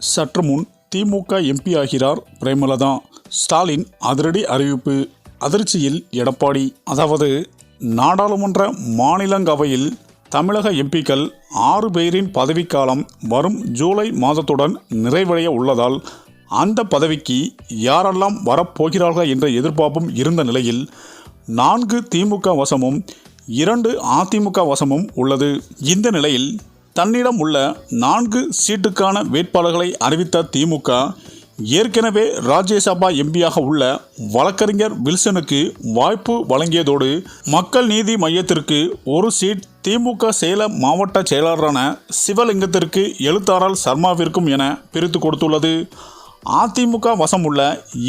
சற்று முன் திமுக எம்பி ஆகிறார் பிரேமலதா. ஸ்டாலின் அதிரடி அறிவிப்பு. அதிர்ச்சியில் எடப்பாடி. அதாவது நாடாளுமன்ற மாநிலங்களவையில் தமிழக எம்பிக்கள் ஆறு பேரின் பதவிக்காலம் வரும் ஜூலை மாதத்துடன் நிறைவடைய உள்ளதால் அந்த பதவிக்கு யாரெல்லாம் வரப்போகிறார்கள் என்ற எதிர்பார்ப்பும் இருந்த நிலையில் நான்கு திமுக வசமும் இரண்டு அதிமுக வசமும் உள்ளது. இந்த நிலையில் தன்னிடம் உள்ள நான்கு சீட்டுக்கான வேட்பாளர்களை அறிவித்த திமுக ஏற்கனவே ராஜ்யசபா எம்பியாக உள்ள வழக்கறிஞர் வில்சனுக்கு வாய்ப்பு வழங்கியதோடு மக்கள் நீதி மையத்திற்கு ஒரு சீட் திமுக சேலம் மாவட்ட செயலாளரான சிவலிங்கத்திற்கு எழுத்தாளர் சர்மாவிற்கும் என பிரித்து கொடுத்துள்ளது. அதிமுக வசம் உள்ள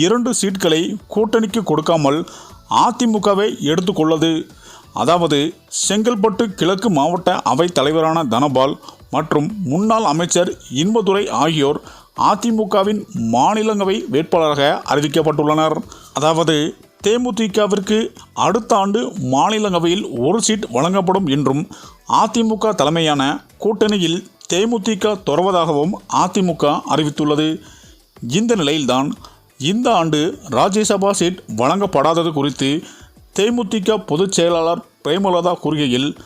இரண்டு சீட்களை கூட்டணிக்கு கொடுக்காமல் அதிமுகவை எடுத்துக்கொள்ளது. அதாவது செங்கல்பட்டு கிழக்கு மாவட்ட அவை தலைவரான தனபால் மற்றும் முன்னாள் அமைச்சர் இன்பதுரை ஆகியோர் அதிமுகவின் மாநிலங்களவை வேட்பாளராக அறிவிக்கப்பட்டுள்ளனர். அதாவது தேமுதிகவிற்கு அடுத்த ஆண்டு மாநிலங்களவையில் ஒரு சீட் வழங்கப்படும் என்றும் அதிமுக தலைமையான கூட்டணியில் தேமுதிக தொடர்வதாகவும் அதிமுக அறிவித்துள்ளது. இந்த நிலையில்தான் இந்த ஆண்டு ராஜ்யசபா சீட் வழங்கப்படாதது குறித்து தேமுதிக பொதுச் செயலாளர் பிரேமலதா கூறுகையில்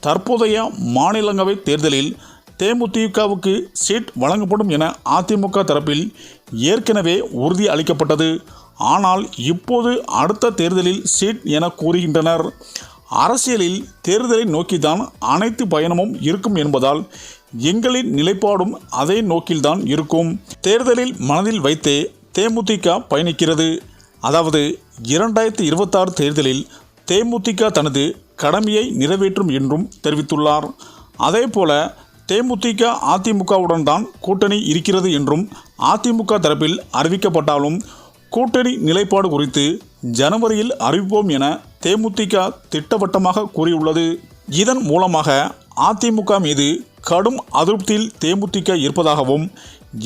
தற்போதைய மாநிலங்களவை தேர்தலில் தேமுதிகவுக்கு சீட் வழங்கப்படும் என அதிமுக தரப்பில் ஏற்கனவே உறுதி அளிக்கப்பட்டது. ஆனால் இப்போது அடுத்த தேர்தலில் சீட் என கூறுகின்றனர். அரசியலில் தேர்தலை நோக்கிதான் அனைத்து பயணமும் இருக்கும் என்பதால் எங்களின் நிலைப்பாடும் அதே நோக்கில்தான் இருக்கும். தேர்தலில் மனதில் வைத்தே தேமுதிக பயணிக்கிறது. அதாவது இரண்டாயிரத்தி இருபத்தாறு தேர்தலில் தேமுதிக தனது கடமையை நிறைவேற்றும் என்றும் தெரிவித்துள்ளார். அதேபோல தேமுதிக அதிமுகவுடன் தான் கூட்டணி இருக்கிறது என்றும் அதிமுக தரப்பில் அறிவிக்கப்பட்டாலும் கூட்டணி நிலைப்பாடு குறித்து ஜனவரியில் அறிவிப்போம் என தேமுதிக திட்டவட்டமாக கூறியுள்ளது. இதன் மூலமாக அதிமுக மீது கடும் அதிருப்தியில் தேமுதிக இருப்பதாகவும்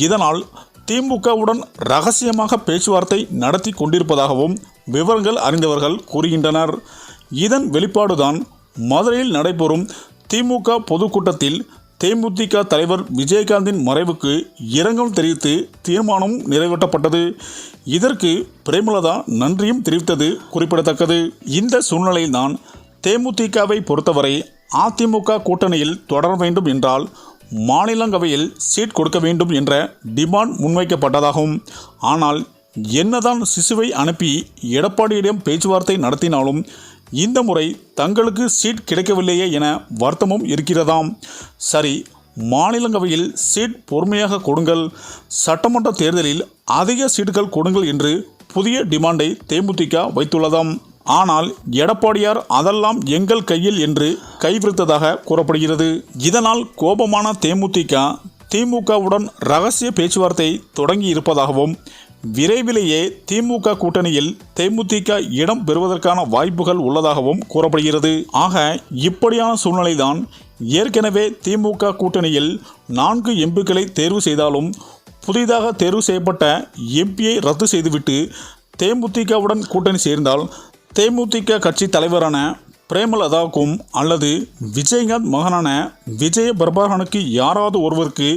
இதனால் திமுகவுடன் ரகசியமாக பேச்சுவார்த்தை நடத்தி கொண்டிருப்பதாகவும் விவரங்கள் அறிந்தவர்கள் கூறுகின்றனர். இதன் வெளிப்பாடுதான் மதுரையில் நடைபெறும் திமுக பொதுக்கூட்டத்தில் தேமுதிக தலைவர் விஜயகாந்தின் மறைவுக்கு இரங்கல் தெரிவித்து தீர்மானம் நிறைவேற்றப்பட்டது. இதற்கு பிரேமலதா நன்றியும் தெரிவித்தது குறிப்பிடத்தக்கது. இந்த சூழ்நிலையில்தான் தேமுதிகவை பொறுத்தவரை அதிமுக கூட்டணியில் தொடர வேண்டும் என்றால் மாநிலங்களவையில் சீட் கொடுக்க வேண்டும் என்ற டிமாண்ட் முன்வைக்கப்பட்டதாகும். ஆனால் என்னதான் சிசுவை அனுப்பி எடப்பாடியிடம் பேச்சுவார்த்தை நடத்தினாலும் இந்த முறை தங்களுக்கு சீட் கிடைக்கவில்லையே என வருத்தமும் இருக்கிறதாம். சரி மாநிலங்களவையில் சீட் பொறுமையாக கொடுங்கள். சட்டமன்ற தேர்தலில் அதிக சீட்டுகள் கொடுங்கள் என்று புதிய டிமாண்டை தேமுதிக வைத்துள்ளதாம். ஆனால் எடப்பாடியார் அதெல்லாம் எங்கள் கையில் என்று கைவிரித்ததாக கூறப்படுகிறது. இதனால் கோபமான தேமுதிக திமுகவுடன் ரகசிய பேச்சுவார்த்தை தொடங்கி இருப்பதாகவும் விரைவிலேயே திமுக கூட்டணியில் தேமுதிக இடம் பெறுவதற்கான வாய்ப்புகள் உள்ளதாகவும் கூறப்படுகிறது. ஆக இப்படியான சூழ்நிலைதான் ஏற்கனவே திமுக கூட்டணியில் நான்கு எம்பிக்களை தேர்வு செய்தாலும் புதிதாக தேர்வு செய்யப்பட்ட எம்பியை ரத்து செய்துவிட்டு தேமுதிகவுடன் கூட்டணி சேர்ந்தால் தேமுதிக கட்சி தலைவரான பிரேமலதாவுக்கும் அல்லது விஜயகாந்த் மகனான விஜய பிரபாகரனுக்கு யாராவது ஒருவருக்கு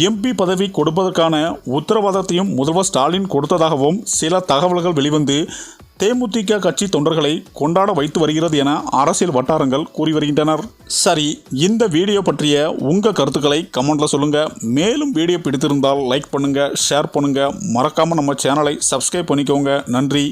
எம்பி பதவி கொடுப்பதற்கான உத்தரவாதத்தையும் முதல்வர் ஸ்டாலின் கொடுத்ததாகவும் சில தகவல்கள் வெளிவந்து தேமுதிக கட்சி தொண்டர்களை கொண்டாட வைத்து வருகிறது என அரசியல் வட்டாரங்கள் கூறி வருகின்றனர். சரி இந்த வீடியோ பற்றிய உங்கள் கருத்துக்களை கமெண்ட்ல சொல்லுங்க. மேலும் வீடியோ பிடித்திருந்தால் லைக் பண்ணுங்க ஷேர் பண்ணுங்க. மறக்காம நம்ம சேனலை சப்ஸ்கிரைப் பண்ணிக்கோங்க. நன்றி.